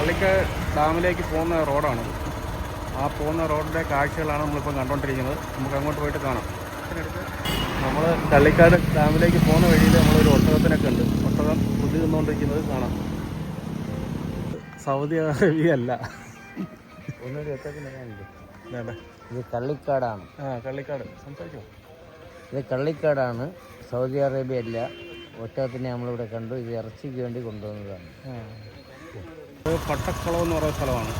കള്ളിക്കാട് ഡാമിലേക്ക് പോകുന്ന റോഡാണ്. ആ പോകുന്ന റോഡിന്റെ കാഴ്ചകളാണ് നമ്മളിപ്പോൾ കണ്ടുകൊണ്ടിരിക്കുന്നത് നമുക്ക് അങ്ങോട്ട് പോയിട്ട് കാണാം. നമ്മൾ കള്ളിക്കാട് ഡാമിലേക്ക് പോകുന്ന വഴിയിൽ നമ്മളൊരു ഒട്ടകത്തിനൊക്കെ ഉണ്ട്. ഒട്ടകം പുതി നിന്നുകൊണ്ടിരിക്കുന്നത് കാണാം. സൗദി അറേബ്യ അല്ല. ഇത് കള്ളിക്കാടാണ് ആ കള്ളിക്കാട് സംസാരിച്ചോ? ഇത് കള്ളിക്കാടാണ് സൗദി അറേബ്യ അല്ല. ഒറ്റത്തിനെ നമ്മളിവിടെ കണ്ടു. ഇത് ഇറച്ചിക്ക് വേണ്ടി കൊണ്ടുവന്നതാണ്. പട്ടക്കുളം എന്ന് പറയുന്ന സ്ഥലമാണ്.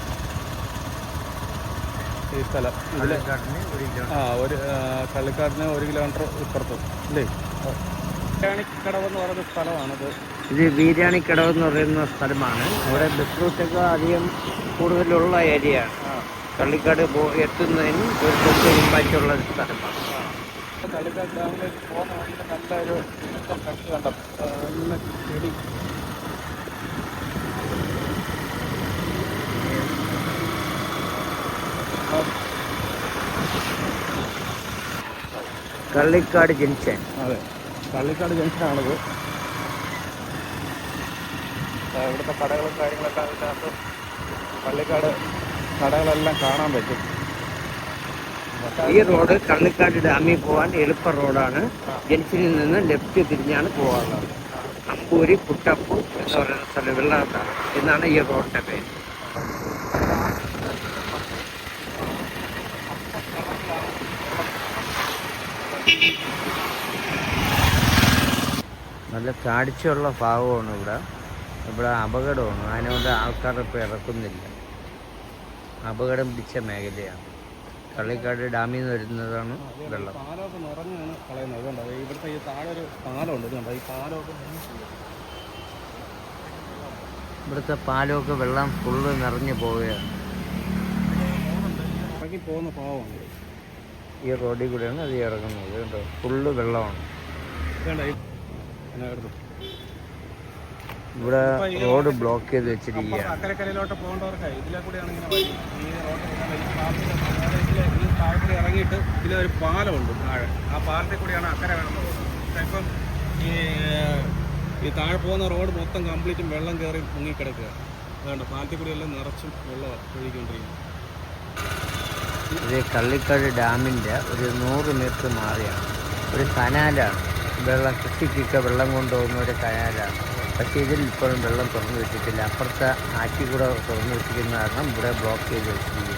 ഈ സ്ഥലം. ഇതിൽ ഒരു ആ ഒരു ആ, കള്ളിക്കാടിന് ഒരു കിലോമീറ്റർ ഇപ്പുറത്ത്. അല്ലേ കടവ് എന്ന് പറയുന്ന സ്ഥലമാണത്. ഇത് ബീരാണിക്കടവ് എന്ന് പറയുന്ന സ്ഥലമാണ്. ഇവിടെ ബസ് റൂട്ടൊക്കെ അധികം കൂടുതലുള്ള ഏരിയയാണ് കള്ളിക്കാട് എത്തുന്നതിന് ഒരു തൊട്ട് മുമ്പായിട്ടുള്ള ഒരു സ്ഥലമാണ്. കള്ളിക്കാട് ഡാമിലേക്ക് പോകുന്ന നല്ലൊരു കക്ഷി കണ്ടം. കള്ളിക്കാട് ജംഗ്ഷൻ. അതെ. കള്ളിക്കാട് ജംഗ്ഷനാണിത്. ഇവിടുത്തെ കടകളും കാര്യങ്ങളൊക്കെ അതിനകത്ത് കള്ളിക്കാട് കടകളെല്ലാം കാണാൻ പറ്റും. ഈ റോഡ് കള്ളിക്കാട് ഡാമിൽ പോകാൻ എളുപ്പ റോഡാണ്. ജംഗ്ഷനിൽ നിന്ന് ലെഫ്റ്റ് തിരിഞ്ഞാണ് പോകാറുള്ളത് അമ്പൂരി കുട്ടപ്പു എന്ന് പറയുന്ന സ്ഥലം വെള്ളാത്താണ് എന്നാണ് ഈ റോഡിന്റെ പേര്. നല്ല കാഴ്ചയുള്ള ഭാഗമാണ് ഇവിടെ. ഇവിടെ അപകടമാണ്. അതിനോട് ആൾക്കാർ ഇപ്പോൾ ഇറക്കുന്നില്ല. അപകടം പിടിച്ച മേഖലയാണ്. കള്ളിക്കാട് ഡാമിൽ നിന്ന് വരുന്നതാണ് വെള്ളം. പാലമൊക്കെ നിറഞ്ഞാണ് കളയുന്നത്. ഇതുണ്ട് ഇവിടുത്തെ ഈ താഴെ ഒരു പാലമുണ്ട്. ഈ പാലമൊക്കെ ഇവിടുത്തെ പാലമൊക്കെ വെള്ളം ഫുള്ള് നിറഞ്ഞു പോവുകയാണ്. പോകുന്ന പാവമാണ് ഈ റോഡിൽ കൂടെയാണ് അത് ഇറങ്ങുന്നത്. കേട്ടോ ഫുള്ള് വെള്ളമാണ്. ഇവിടെ റോഡ് ബ്ലോക്ക് ചെയ്ത് വെച്ചിരിക്കുകയാണ്. ഇറങ്ങിയിട്ട് ഇതിലൊരു പാലമുണ്ട് താഴെ. ആ പാലത്തിൽ കൂടിയാണ് അക്കരെ പോകുന്നത്. ഇപ്പം ഈ ഈ താഴെ പോകുന്ന റോഡ് മൊത്തം കംപ്ലീറ്റും വെള്ളം കയറി മുങ്ങിക്കിടക്കുക അതുകൊണ്ട് പാലത്തിൽ കൂടി എല്ലാം നിറച്ചും വെള്ളം ഒഴുകിക്കൊണ്ടിരിക്കുന്നു ഇത് കള്ളിക്കാട് ഡാമിന്റെ ഒരു നൂറ് മീറ്റർ മാറിയാണ്. ഒരു കനാലാണ്. വെള്ളം കൃഷിക്കൊക്കെ വെള്ളം കൊണ്ടുപോകുന്ന ഒരു കനാലാണ്. പക്ഷേ ഇതിൽ ഇപ്പോഴും വെള്ളം തുറന്നു വെച്ചിട്ടില്ല. അപ്പുറത്തെ ആറ്റി കൂടെ തുറന്നു വെച്ചിരിക്കുന്ന കാരണം ഇവിടെ ബ്ലോക്ക് ചെയ്ത് വെച്ചിരിക്കുന്നു.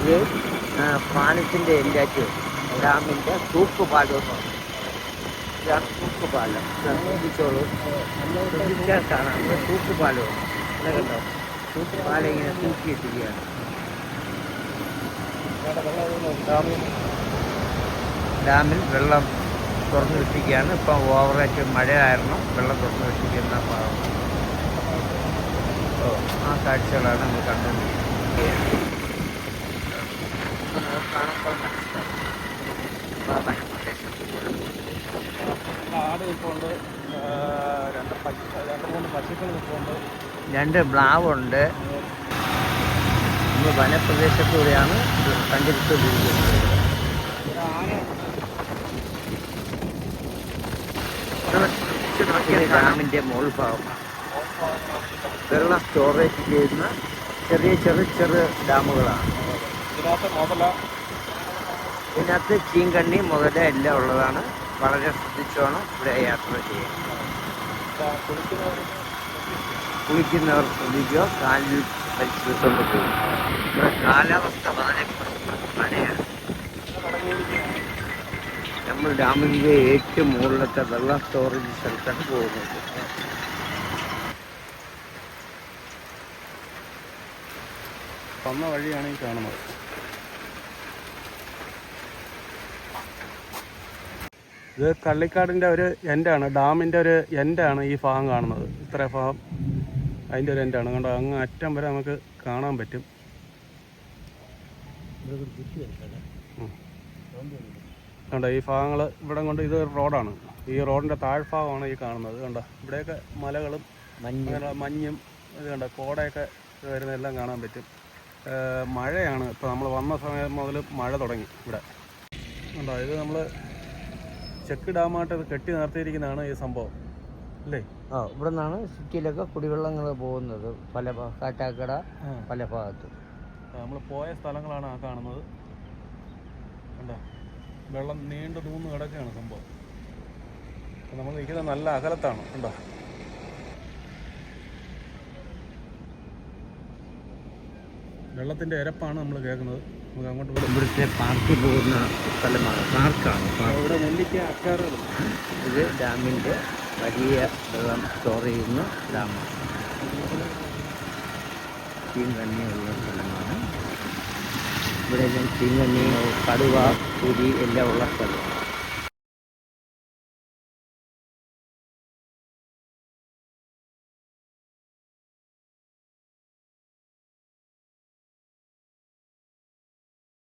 ഇത് പാലത്തിന്റെ എല്ലാറ്റ് ഡാമിന്റെ തൂക്ക് പാലം ഇതാണ് തൂക്ക് പാലം. സംബന്ധിച്ചോളൂ ശ്രദ്ധിച്ചാൽ കാണാം. തൂക്ക് ഇവിടെ കണ്ടോ? തൂക്ക് പാലം ഇങ്ങനെ തൂക്കിയിട്ടിരിക്കുകയാണ്. ഡാമിൽ വെള്ളം തുറന്നു വെച്ചിരിക്കുകയാണ്. ഇപ്പം ഓവറായിട്ട് മഴ കാരണം വെള്ളം തുറന്നു വെച്ചിരിക്കുന്ന ഭാഗം. ഓ ആ കാഴ്ചകളാണ് നമ്മൾ കണ്ടുകൊണ്ടിരിക്കുന്നത്. കാണുമ്പോൾ ആട് നിൽപ്പുണ്ട്. രണ്ട് പശു രണ്ട് മൂന്ന് പശുക്കൾ നിൽപ്പുണ്ട്. രണ്ട് മ്ലാവുണ്ട് നമ്മൾ വനപ്രദേശത്തൂടെയാണ് സഞ്ചരിച്ചുകൊണ്ടിരിക്കുന്നത് ഡാമിന്റെ മുകൾ ഭാഗം. വെള്ളം സ്റ്റോറേജ് ചെയ്യുന്ന ചെറിയ ചെറിയ ചെറിയ ഡാമുകളാണ്. ഇതിനകത്ത് ചീങ്കണ്ണി മുതല എല്ലാം ഉള്ളതാണ്. വളരെ ശ്രദ്ധിച്ചോണം ഇവിടെ യാത്ര ചെയ്യാൻ കുളിക്കുന്നവർ ശ്രദ്ധിക്കുക. കാലിൽ പരിസരത്തോണ്ട് പോകും ഇവിടെ കാലാവസ്ഥ വളരെ മഴയാണ് നമ്മൾ ഡാമിന്റെ ഏറ്റവും മുകളിലത്തെ വെള്ളം സ്റ്റോറേജ് സ്ഥലത്താണ് പോകുന്നത്. വന്ന വഴിയാണ് ഈ കാണുന്നത്. ഇത് കള്ളിക്കാടിന്റെ ഒരു എൻഡാണ് ഡാമിന്റെ ഒരു എൻഡാണ് ഈ ഭാഗം കാണുന്നത്. ഇത്ര ഭാഗം. അതിന്റെ ഒരു എൻഡാണ് കണ്ടോ? അങ്ങ് അറ്റം വരെ നമുക്ക് കാണാൻ പറ്റും. കണ്ടോ? ഈ ഭാഗങ്ങൾ ഇവിടെ കൊണ്ട് ഇത് റോഡാണ്. ഈ റോഡിന്റെ താഴ്ഭാഗമാണ് ഈ കാണുന്നത്. കണ്ടോ? ഇവിടെയൊക്കെ മലകളും മഞ്ഞ്. ഇത് കണ്ട? കോടയൊക്കെ വരുന്നതെല്ലാം കാണാൻ പറ്റും. മഴയാണ്. ഇപ്പോൾ നമ്മൾ വന്ന സമയം മുതൽ മഴ തുടങ്ങി ഇവിടെ. കണ്ടോ? ഇത് നമ്മൾ ചെക്ക് ഡാമായിട്ട് കെട്ടി നിർത്തിയിരിക്കുന്നതാണ് ഈ സംഭവം. അല്ലേ? ആ ഇവിടെ നിന്നാണ് സിറ്റിയിലൊക്കെ കുടിവെള്ളങ്ങൾ പോകുന്നത്. പല കാറ്റാക്കട പല ഭാഗത്തും. നമ്മൾ പോയ സ്ഥലങ്ങളാണ് ആ കാണുന്നത്. കണ്ടോ? വെള്ളം നീണ്ടു തൂന്ന് കിടക്കുകയാണ് സംഭവം. നമ്മൾ നിൽക്കുന്നത് നല്ല അകലത്താണ് കണ്ടോ? വെള്ളത്തിന്റെ ഇരപ്പാണ് നമ്മൾ കേൾക്കുന്നത്. നമുക്ക് അങ്ങോട്ട് വിടും ഇവിടുത്തെ പാർക്കിൽ പോകുന്ന സ്ഥലമാണ് പാർക്കാണ് പാർക്ക്. ഇവിടെ നെല്ലിക്ക അക്കാറുകൾ ഇത് ഡാമിന്റെ വലിയ വെള്ളം സ്റ്റോർ ചെയ്യുന്ന ഡാമാണ് ചീങ്കണ്ണിയുള്ള സ്ഥലമാണ്. ഇവിടെ എല്ലാം ചീങ്കണ്ണി കടുവ പുലി എല്ലാം ഉള്ള സ്ഥലം.